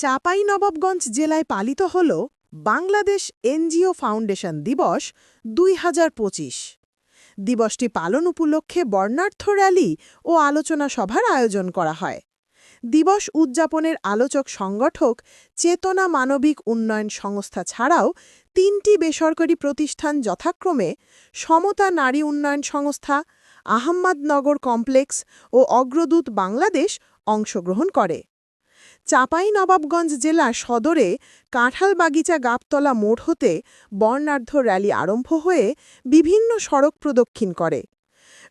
চাঁপাইনবাবগঞ্জ জেলায় পালিত হল বাংলাদেশ এনজিও ফাউন্ডেশন দিবস দুই হাজার পঁচিশ। দিবসটি পালন উপলক্ষে বর্ণার্থ র্যালি ও আলোচনা সভার আয়োজন করা হয়। দিবস উদযাপনের আলোচক সংগঠক চেতনা মানবিক উন্নয়ন সংস্থা ছাড়াও তিনটি বেসরকারি প্রতিষ্ঠান যথাক্রমে সমতা নারী উন্নয়ন সংস্থা, আহম্মদনগর কমপ্লেক্স ও অগ্রদূত বাংলাদেশ অংশগ্রহণ করে। চাঁপাইনবাবগঞ্জ জেলা সদরে কাঁঠালবাগিচা গাবতলা মোড় হতে বর্ণাঢ্য র্যালি আরম্ভ হয়ে বিভিন্ন সড়ক প্রদক্ষিণ করে।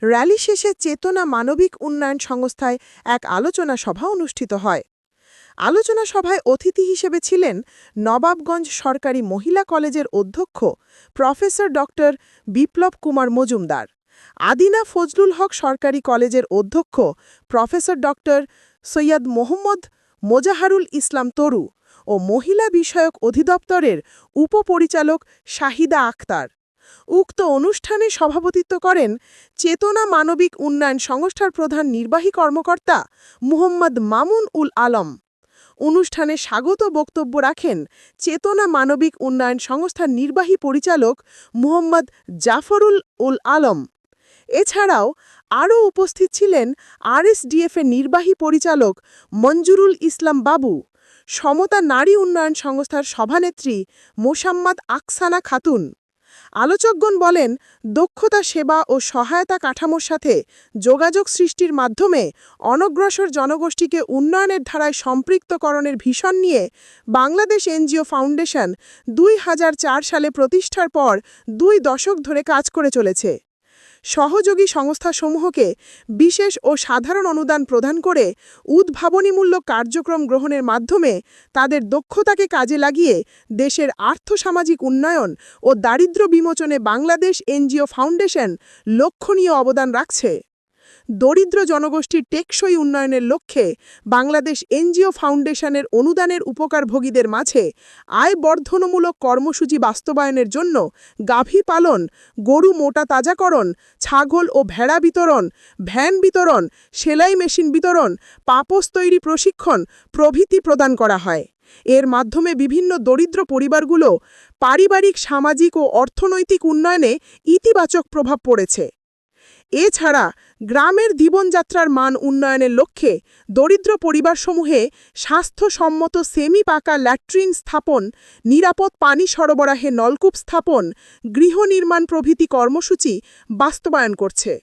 র্যালি শেষে চেতনা মানবিক উন্নয়ন সংস্থায় এক আলোচনা সভা অনুষ্ঠিত হয়। আলোচনা সভায় অতিথি হিসেবে ছিলেন নবাবগঞ্জ সরকারি মহিলা কলেজের অধ্যক্ষ প্রফেসর ডক্টর বিপ্লব কুমার মজুমদার, আদিনা ফজলুল হক সরকারি কলেজের অধ্যক্ষ প্রফেসর ডক্টর সৈয়দ মোহাম্মদ মোজাহারুল ইসলাম তরু ও মহিলা বিষয়ক অধিদপ্তরের উপপরিচালক শাহিদা আক্তার উক্ত অনুষ্ঠানে সভাপতিত্ব করেন চেতনা মানবিক উন্নয়ন সংস্থার প্রধান নির্বাহী কর্মকর্তা মুহম্মদ মামুন উল আলম। অনুষ্ঠানে স্বাগত বক্তব্য রাখেন চেতনা মানবিক উন্নয়ন সংস্থার নির্বাহী পরিচালক মুহম্মদ জাফরুল উল আলম। এছাড়াও আরও উপস্থিত ছিলেন আরএসডিএফের নির্বাহী পরিচালক মঞ্জুরুল ইসলাম বাবু, সমতা নারী উন্নয়ন সংস্থার সভানেত্রী মোসাম্মদ আকসানা খাতুন। আলোচকগণ বলেন, দক্ষতা, সেবা ও সহায়তা কাঠামোর সাথে যোগাযোগ সৃষ্টির মাধ্যমে অনগ্রসর জনগোষ্ঠীকে উন্নয়নের ধারায় সম্পৃক্তকরণের ভীষণ নিয়ে বাংলাদেশ এনজিও ফাউন্ডেশন দুই হাজার চার সালে প্রতিষ্ঠার পর দুই দশক ধরে কাজ করে চলেছে। সহযোগী সংস্থাসমূহকে বিশেষ ও সাধারণ অনুদান প্রদান করে উদ্ভাবনীমূলক কার্যক্রম গ্রহণের মাধ্যমে তাদের দক্ষতাকে কাজে লাগিয়ে দেশের আর্থসামাজিক উন্নয়ন ও দারিদ্র বিমোচনে বাংলাদেশ এনজিও ফাউন্ডেশন লক্ষণীয় অবদান রাখছে। দরিদ্র জনগোষ্ঠীর টেকসই উন্নয়নের লক্ষ্যে বাংলাদেশ এনজিও ফাউন্ডেশনের অনুদানের উপকারভোগীদের মাঝে আয় বর্ধনমূলক কর্মসূচি বাস্তবায়নের জন্য গাভী পালন, গরু মোটা তাজাকরণ, ছাগল ও ভেড়া বিতরণ, ভ্যান বিতরণ, সেলাই মেশিন বিতরণ পাপোস তৈরি প্রশিক্ষণ, প্রভৃতি প্রদান করা হয়। এর মাধ্যমে বিভিন্ন দরিদ্র পরিবারগুলো পারিবারিক, সামাজিক ও অর্থনৈতিক উন্নয়নে ইতিবাচক প্রভাব পড়েছে। এছাড়া গ্রামের জীবনযাত্রার মান উন্নয়নের লক্ষ্যে দরিদ্র পরিবারসমূহে স্বাস্থ্যসম্মত সেমি পাকা ল্যাট্রিন স্থাপন, নিরাপদ পানি সরবরাহে নলকূপ স্থাপন, গৃহ নির্মাণ প্রভৃতি কর্মসূচি বাস্তবায়ন করছে।